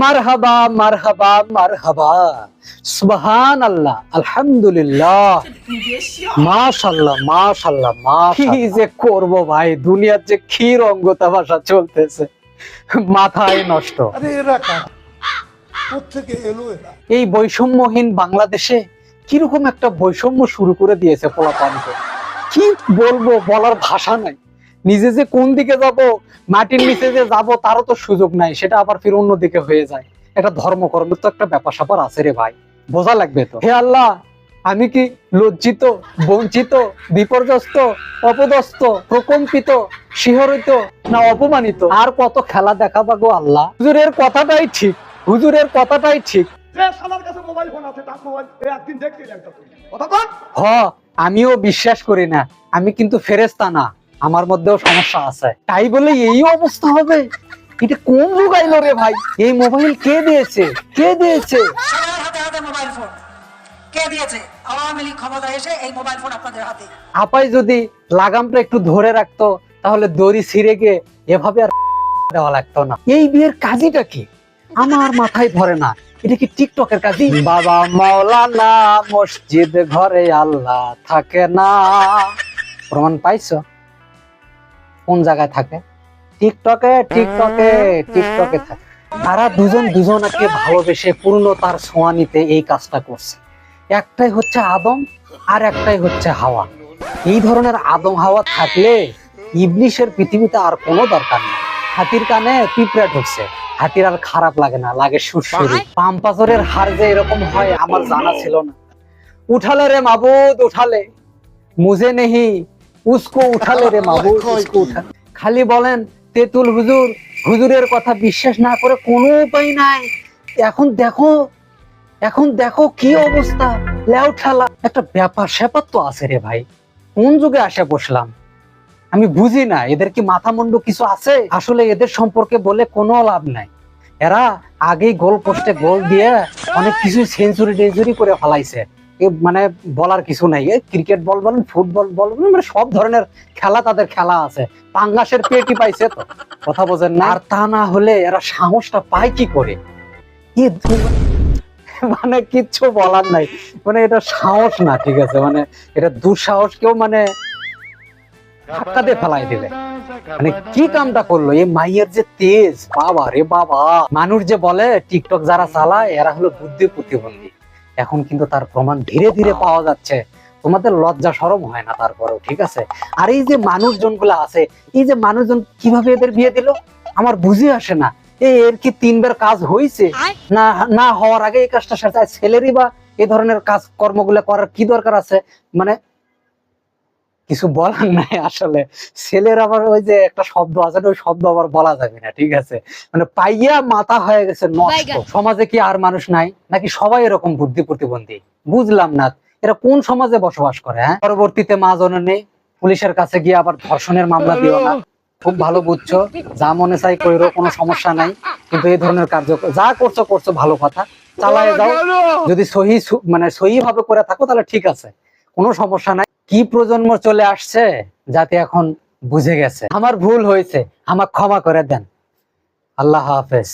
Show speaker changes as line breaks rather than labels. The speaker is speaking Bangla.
মারহাবা মারহাবা মারহাবা। সুবহান আল্লাহ আলহামদুলিল্লাহ। মাশাল্লাহ মাশাল্লাহ মা কি যে করব ভাই দুনিয়ার যে তামাশা চলতেছে মাথায় নষ্ট।
আরে এরা কারা? এলো এরা?
এই বৈষম্যহীন বাংলাদেশে কীরকম একটা বৈষম্য শুরু করে দিয়েছে পোলাপানকে? কি বলব বলার ভাষা নাই। নিজে যে কোন দিকে যাব মাটির নিচে যে যাব তারও তো সুযোগ নাই সেটা আবার ফির অন্য দিকে হয়ে যায়। একটা ধর্মকর্মের তো একটা ব্যাপার স্যাপার আছে রে ভাই। বোঝা লাগবে তো? হে আল্লাহ আমি কি লজ্জিত বঞ্চিত বিপর্যস্ত অপদস্থ প্রকম্পিত শিহরিত না অপমানিত? আর কত খেলা দেখাবা গো আল্লাহ? হুজুরের কথাটাই ঠিক হুজুরের কথাটাই ঠিক। আমিও বিশ্বাস করি না আমি কিন্তু ফেরেস্তা না। আমার মধ্যেও সমস্যা আছে। তাই বলে এই অবস্থা হবে? এটা কোন যুগ আইলো রে ভাই? এই মোবাইল কে দিয়েছে? কে দিয়েছে?
সবার হাতে হাতে মোবাইল ফোন। কে দিয়েছে? আওয়ামী লীগ ক্ষমতায় এসে এই মোবাইল ফোন আপনাদের হাতে।
আপাই যদি লাগামটা একটু ধরে রাখতো তাহলে দড়ি ছিঁড়ে গিয়ে এভাবে আর দেওয়া লাগতো না। এই বিয়ের কাজীটা কি? আমার মাথায় ধরে না। এটা কি টিকটকের কাজী? বাবা মাওলানা মসজিদ ঘরে আল্লাহ থাকে না। প্রমাণ পাইছো? কোন জায়গায় থাকে? টিকটকে টিকটকে টিকটকে থাকে। তারা দুজন দুজনকে ভালোবেসে পূর্ণতার ছোঁয়া নিতে এই কাজটা করছে। একটাই হচ্ছে আদম আর একটাই হচ্ছে হাওয়া। এই ধরনের আদম হাওয়া থাকলে ইবলিশের পৃথিবীতে আর কোনো দরকার নেই। হাতির কানে পিঁপড়া ঢুকছে। হাতির আর খারাপ লাগে না লাগে সুরসুরি। পাম্পাজরের হার যে এরকম হয় আমার জানা ছিল না। উঠালে রে মাবুদ উঠালে। মুঝে নেহি উসকো উঠালে রে মাবুদ উসকো উঠালে খালি বলেন তেতুল হুজুর হুজুরের কথা বিশ্বাস না করে কোনো উপায় নাই। এখন দেখো এখন দেখো কি অবস্থা। লেও ঠেলা। একটা ব্যাপার স্যাপার তো আছে রে ভাই। কোন যুগে আসে বসলাম? আমি বুঝি না এদের কি মাথা মুন্ডু কিছু আছে? আসলে এদের সম্পর্কে বলে কোনো লাভ নাই। এরা আগেই গোল পোস্টে গোল দিয়ে অনেক কিছু সেঞ্চুরি টেঞ্চুরি করে ফেলাইছে। মানে বলার কিছু নাই। ক্রিকেট বল বলেন ফুটবল বল বলেন মানে সব ধরনের খেলা তাদের খেলা আছে। পাঙ্গাসের পেটি পাইছে তো কথা বোঝেন না আর তা না হলে এরা সাহসটা পায় কি করে? কি মানে কিচ্ছু বলার নাই। মানে এটা সাহস না ঠিক আছে? মানে এটা দুঃসাহস কেউ মানে ধাক্কা দিয়ে ফেলাই দিলে মানে কি কামটা করল? এই মাইয়ের যে তেজ বাবা রে বাবা। মানুষ যে বলে টিকটক যারা চালায় এরা হলো বুদ্ধি প্রতিবন্ধী এখন কিন্তু তার প্রমাণ ধীরে ধীরে পাওয়া যাচ্ছে। তোমাদের লজ্জা সরম হয় না তারপরেও ঠিক আছে? আর এই যে মানুষজনগুলা আছে এই যে মানুষজন কীভাবে এদের বিয়ে দিল? আমার বুঝে আসে না। এ এর কি তিনবার কাজ হয়েছে না না হওয়ার আগে এই কাজটা ছেলেরই বা এই ধরনের কাজ কর্মগুলো করার কি দরকার আছে? মানে কিছু বলার নাই আসলে। ছেলের আবার ওই যে একটা শব্দ আছে ওই শব্দ আবার বলা যাবে না ঠিক আছে? মানে পাইয়া মাথা হয়ে গেছে নষ্ট। সমাজে কি আর মানুষ নাই? নাকি সবাই এরকম বুদ্ধি প্রতিবন্ধী? বুঝলাম না। এরা কোন সমাজে বসবাস করে হ্যাঁ? পরবর্তীতে মা জননী পুলিশের কাছে গিয়ে আবার ধর্ষণের মামলা দিও না। খুব ভালো বুঝছ। যা মনে চাই কইরো কোনো সমস্যা নাই। কিন্তু এই ধরনের কার্য যা করছ করছ ভালো কথা। চালায় যাও। যদি সহি সু- মানে সহি ভাবে করে থাকো তাহলে ঠিক আছে। কোনো সমস্যা নাই। কি প্রজন্ম চলে আসছে যাতে এখন বুঝে গেছে? আমার ভুল হয়েছে আমার ক্ষমা করে দেন। আল্লাহ হাফেজ।